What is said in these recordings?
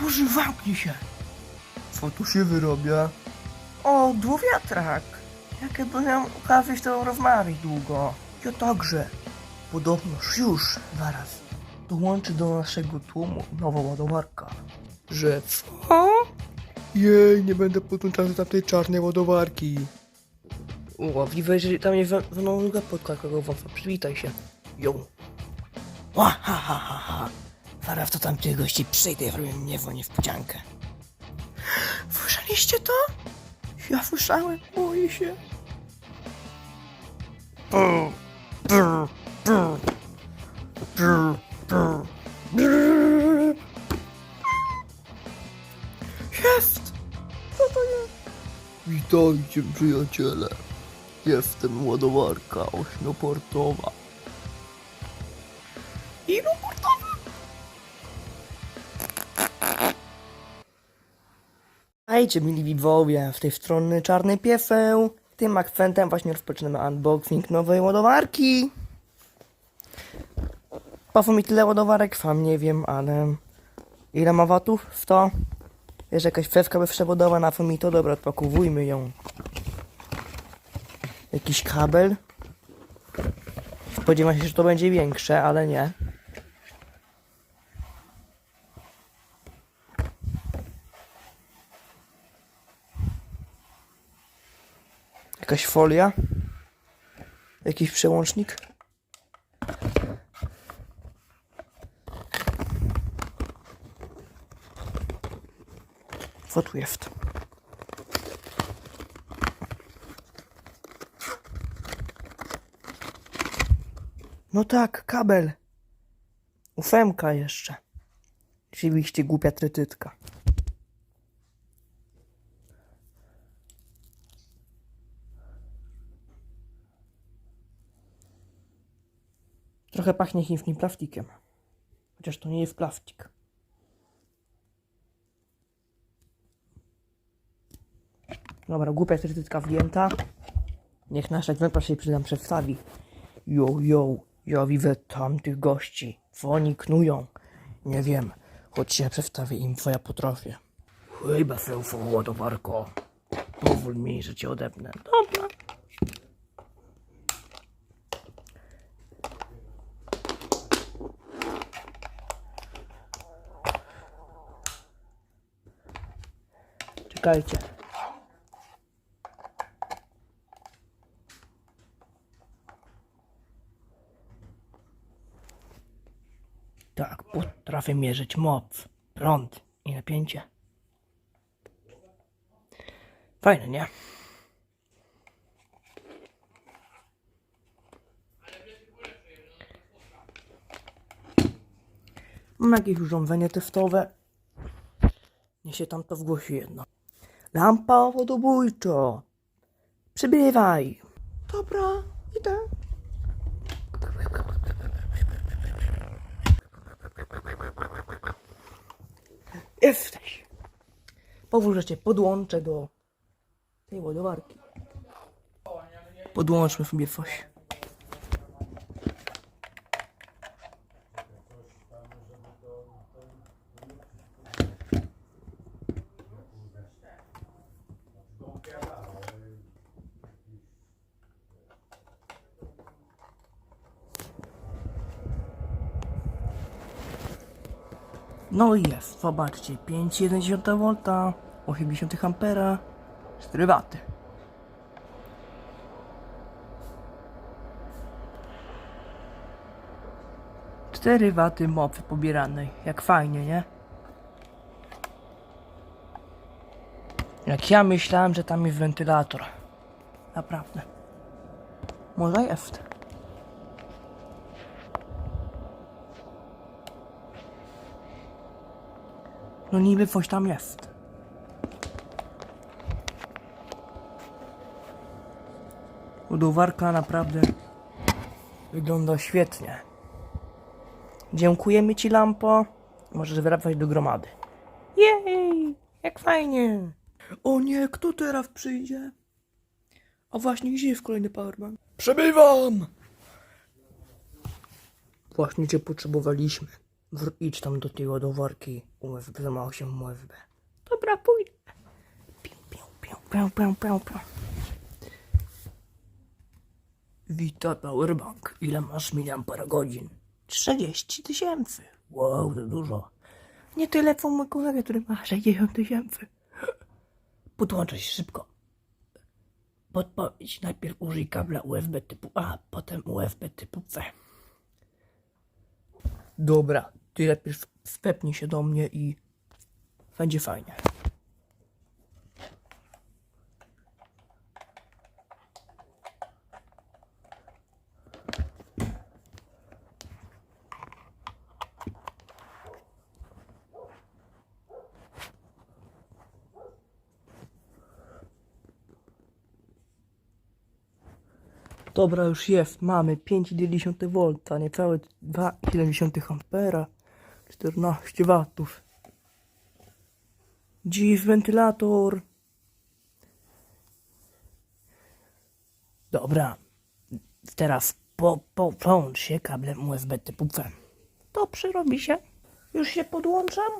Boże, zamknij się! Co tu się wyrabia? O, dwuwiatrak! Jak ja byłem ukazać to rozmawiać długo. Ja także. Podobnoż już zaraz dołączy do naszego tłumu nowa ładowarka. Że co? Jej, nie będę podłączał do tamtej czarnej ładowarki. Widzę, że tam jest podkładkowa wąsa. Przywitaj się. Ją. Ła, ha, ha, ha, ha. Zaraz to tam tych gości przyjdę i robię mnie w niespodziankę. Słyszeliście to? Ja słyszałem, boję się. Brr, brr, brr, brr, brr, brr. Jest! Co to jest? Witajcie przyjaciele. Jestem ładowarka ośmioportowa. Ilu portowa? Hejcie, mili widzowie, w tej strony Czarny Pieseł. Tym akcentem właśnie rozpoczynamy unboxing nowej ładowarki. Po mi tyle ładowarek? Sam nie wiem, ale... Ile ma watów? 100? Jest jakaś fewka bezprzewodowa, na mi to? Dobra, odpakowujmy ją. Jakiś kabel? Spodziewam się, że to będzie większe, ale nie. Jakaś folia? Jakiś przełącznik? Jest? No tak, kabel. Ufemka jeszcze. Oczywiście głupia trytytka. Trochę pachnie chińskim plastikiem. Chociaż to nie jest plastik. Dobra, głupia trytytka wgięta. Niech nasz egzemplarz się przydam przedstawi. Jo, jo, ja widzę tamtych gości. Co oni knują? Nie wiem, choć się przedstawię im, co ja potrafię. Chyba selfo, ładowarko. Pozwól mi, że cię odepnę. Dobra. Czekajcie. Tak, potrafię mierzyć moc, prąd i napięcie. Fajne, nie? Mam jakieś urządzenie testowe. Niech się tam to wgłosi jedno. Lampa wodobójczo. Przybywaj. Dobra, idę. Jesteś. Powól, że cię podłączę do tej ładowarki. Podłączmy sobie coś. No i jest, zobaczcie, 5,1 V, 80 ampera, 4 W. Cztery waty mocy pobieranej, jak fajnie, nie? Jak ja myślałem, że tam jest wentylator. Naprawdę. Może jest. No niby coś tam jest. Ładowarka naprawdę wygląda świetnie. Dziękujemy Ci, lampo. Możesz wracać do gromady. Jej, jak fajnie. O nie, kto teraz przyjdzie? A właśnie, gdzie jest kolejny powerbank? Przebywam! Właśnie Cię potrzebowaliśmy. Idź tam do tej ładowarki USB, za mało się USB. Dobra, pójdę. Piu, piu, piu, piu, piu, piu, piu. Witaj Powerbank. Ile masz miliampera godzin? 30 tysięcy. Wow, to dużo. Nie tyle co mój kolega, który ma 60 tysięcy. Podłączaj się szybko. Podpowiedź. Najpierw użyj kabla USB typu A, potem USB typu C. Dobra, ty lepiej wpepnij się do mnie i będzie fajnie. Dobra, już jest. Mamy 5,1 V, niecałe 2,7 ampera, 14 watów. Dziś wentylator. Dobra. Teraz po, połącz się kablem USB typu C. To przyrobi się. Już się podłączam.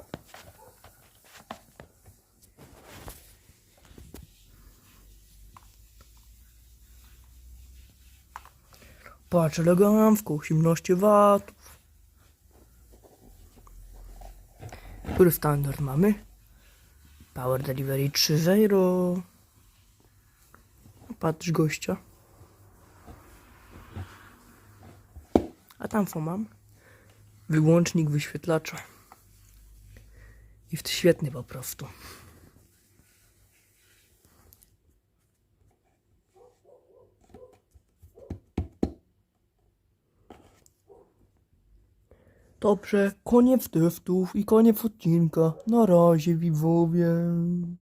Patrz elegancko, 18 watów. Który standard mamy? Power Delivery 3.0. Patrz gościa. A tam co mam? Wyłącznik wyświetlacza. I w- świetny po prostu. Dobrze, koniec testów i koniec odcinka. Na razie, widzowie.